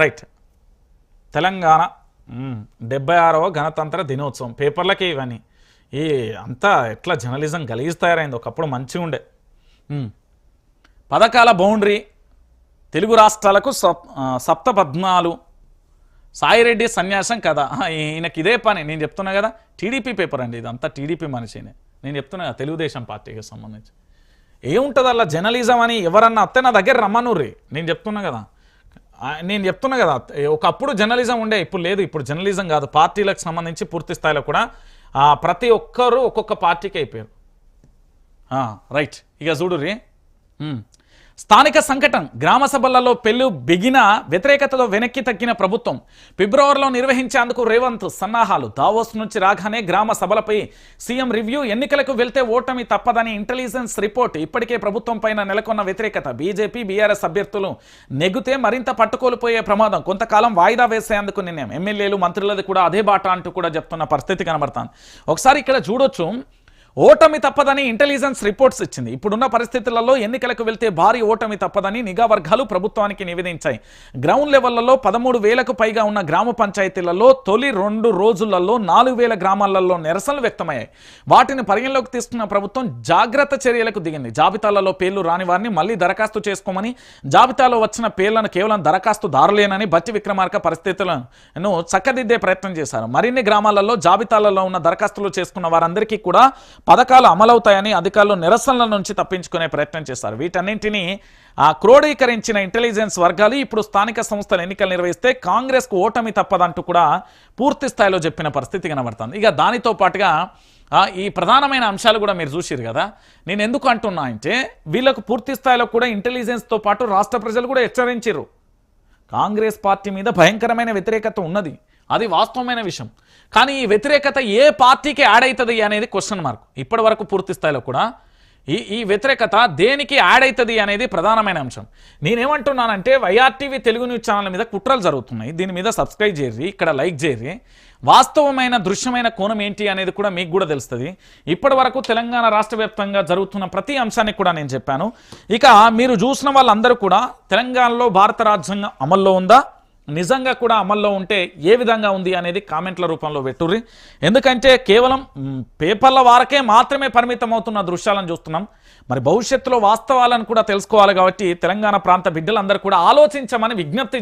Right Telangana డెబ్బై ఆరవ గణతంత్ర దినోత్సవం. పేపర్లకే ఇవన్నీ. ఈ అంతా ఎట్లా జర్నలిజం గలీజ్ తయారైంది? ఒకప్పుడు మంచిగా ఉండే. పథకాల బౌండరీ తెలుగు రాష్ట్రాలకు సప్ సప్త పద్నాలు సాయిరెడ్డి సన్యాసం కదా. ఈయనకి ఇదే పని. నేను చెప్తున్నా కదా టీడీపీ పేపర్ అండి ఇదంతా టీడీపీ మనిషినే. నేను చెప్తున్నా కదా తెలుగుదేశం పార్టీకి సంబంధించి. ఏముంటుంది అలా జర్నలిజం అని ఎవరన్నా అత్తే నా దగ్గర రమ్మనుర్రి. నేను చెప్తున్నా కదా. నేను చెప్తున్నా కదా ఒకప్పుడు జర్నలిజం ఉండే ఇప్పుడు లేదు ఇప్పుడు జర్నలిజం కాదు. పార్టీలకు సంబంధించి పూర్తి స్థాయిలో కూడా ప్రతి ఒక్కరు ఒక్కొక్క పార్టీకి అయిపోయారు. రైట్. ఇక చూడు రీ స్థానిక సంకటం గ్రామ సభలలో పెళ్ళి బిగిన వ్యతిరేకతలో వెనక్కి తగ్గిన ప్రభుత్వం. ఫిబ్రవరిలో నిర్వహించేందుకు రేవంత్ సన్నాహాలు. దావోస్ నుంచి రాగానే గ్రామ సభలపై సీఎం రివ్యూ ఎన్నికలకు వెళ్తే ఓటమి తప్పదని ఇంటెలిజెన్స్ రిపోర్ట్ ఇప్పటికే ప్రభుత్వం పైన నెలకొన్న వ్యతిరేకత. బీజేపీ బీఆర్ఎస్ అభ్యర్థులు నెగితే మరింత పట్టుకోలిపోయే ప్రమాదం. కొంతకాలం వాయిదా వేసేందుకు నిర్ణయం. ఎమ్మెల్యేలు మంత్రులది కూడా అదే బాట అంటూ కూడా చెప్తున్న పరిస్థితి కనబడతాను ఒకసారి ఇక్కడ చూడొచ్చు. ఓటమి తప్పదని ఇంటెలిజెన్స్ రిపోర్ట్స్ ఇచ్చింది. ఇప్పుడున్న పరిస్థితులలో ఎన్నికలకు వెళ్తే భారీ ఓటమి తప్పదని నిఘా వర్గాలు ప్రభుత్వానికి నివేదించాయి. గ్రౌండ్ లెవెల్లలో పదమూడు వేలకు పైగా ఉన్న గ్రామ పంచాయతీలలో తొలి రెండు రోజులలో నాలుగు వేల గ్రామాలలో నిరసనలు వ్యక్తమయ్యాయి. వాటిని పరిగణలోకి తీసుకున్న ప్రభుత్వం జాగ్రత్త చర్యలకు దిగింది. జాబితాలలో పేర్లు రాని వారిని మళ్ళీ దరఖాస్తు చేసుకోమని జాబితాలో వచ్చిన పేర్లను కేవలం దరఖాస్తుదారులేనని బట్టి విక్రమార్క పరిస్థితులను చక్కదిద్దే ప్రయత్నం చేశారు. మరిన్ని గ్రామాలలో జాబితాలలో ఉన్న దరఖాస్తులు చేసుకున్న వారందరికీ కూడా పథకాలు అమలవుతాయని అధికారులు నిరసనల నుంచి తప్పించుకునే ప్రయత్నం చేశారు వీటన్నింటినీ ఆ క్రోడీకరించిన ఇంటెలిజెన్స్ వర్గాలు ఇప్పుడు స్థానిక సంస్థలు ఎన్నికలు నిర్వహిస్తే కాంగ్రెస్కు ఓటమి తప్పదంటూ కూడా పూర్తి స్థాయిలో చెప్పిన పరిస్థితి కనబడుతుంది. ఇక దానితో పాటుగా ఈ ప్రధానమైన అంశాలు కూడా మీరు చూసిరు కదా. నేను ఎందుకు అంటున్నా అంటే వీళ్ళకు పూర్తి స్థాయిలో కూడా ఇంటెలిజెన్స్తో పాటు రాష్ట్ర ప్రజలు కూడా హెచ్చరించారు కాంగ్రెస్ పార్టీ మీద భయంకరమైన వ్యతిరేకత ఉన్నది. అది వాస్తవమైన విషయం. కానీ ఈ వ్యతిరేకత ఏ పార్టీకి యాడ్ అవుతుంది అనేది క్వశ్చన్ మార్క్ ఇప్పటి వరకు పూర్తి స్థాయిలో కూడా ఈ ఈ వ్యతిరేకత దేనికి యాడ్ అవుతుంది అనేది ప్రధానమైన అంశం. నేనేమంటున్నానంటే వైఆర్టీవీ తెలుగు న్యూస్ ఛానల్ మీద కుట్రలు జరుగుతున్నాయి. దీని మీద సబ్స్క్రైబ్ చేయరి ఇక్కడ లైక్ చేయరి వాస్తవమైన దృశ్యమైన కోణం ఏంటి అనేది కూడా మీకు కూడా తెలుస్తుంది. ఇప్పటి వరకు తెలంగాణ రాష్ట్ర వ్యాప్తంగా జరుగుతున్న ప్రతి అంశాన్ని కూడా నేను చెప్పాను. ఇక మీరు చూసిన వాళ్ళందరూ కూడా తెలంగాణలో భారత రాజ్యాంగం అమల్లో ఉందా? నిజంగా కూడా అమల్లో ఉంటే ఏ విధంగా ఉంది అనేది కామెంట్ల రూపంలో పెట్టుర్రి ఎందుకంటే కేవలం పేపర్ల వారకే మాత్రమే పరిమితం అవుతున్న దృశ్యాలను చూస్తున్నాం. మరి భవిష్యత్తులో వాస్తవాలను కూడా తెలుసుకోవాలి కాబట్టి తెలంగాణ ప్రాంత బిడ్డలందరూ కూడా ఆలోచించమని విజ్ఞప్తి